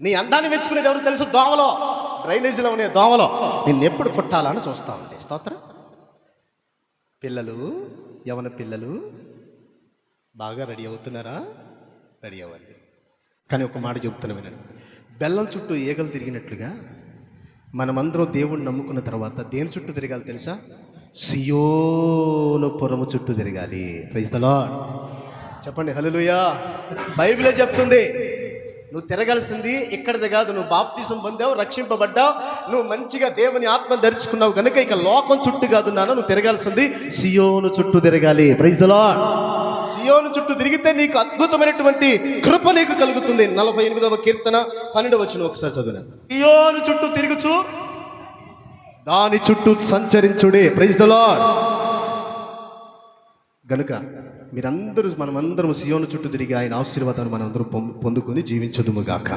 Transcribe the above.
నీ అందాన్ని మెచ్చుకునేది ఎవరు తెలుసు? దోమలో. డ్రైనేజీలో ఉండే దోమలో. నిన్ను ఎప్పుడు కొట్టాలని చూస్తా ఉంది స్తోత్రం. పిల్లలు యవన పిల్లలు బాగా రెడీ అవుతున్నారా? రెడీ అవ్వండి. కానీ ఒక మాట చెబుతున్నా వినండి. బెల్లం చుట్టూ ఈగలు తిరిగినట్లుగా మనమందరం దేవుణ్ణి నమ్ముకున్న తర్వాత దేని చుట్టూ తిరగాలి తెలుసా? సియోను పురము చుట్టూ తిరగాలి. ప్రైజ్ ద చెప్పండి. హల్లెలూయా బైబిలే చెప్తుంది. నువ్వు తిరగాల్సింది ఇక్కడిది కాదు. నువ్వు బాప్తీసం పొందావు రక్షింపబడ్డావు. నువ్వు మంచిగా దేవుని ఆత్మ ధరించుకున్నావు కనుక ఇక లోకం చుట్టూ కాదు నాన్న నువ్వు తిరగాల్సింది సియోను చుట్టూ తిరగాలి. ప్రైజ్ ద సియోను చుట్టూ తిరిగితే నీకు అద్భుతమైనటువంటి కృప నీకు కలుగుతుంది. నలభై ఎనిమిదవ కీర్తన పన్నెండు వచ్చిన ఒకసారి చదివిన. సియోను చుట్టూ తిరుగుచు దాని చుట్టూ సంచరించుడే. ప్రైజ్ ద గనుక మీరందరూ మనమందరం సియోను చుట్టూ తిరిగి ఆయన ఆశీర్వాదాన్ని మనందరం పొందుకొని జీవించదుము గాక.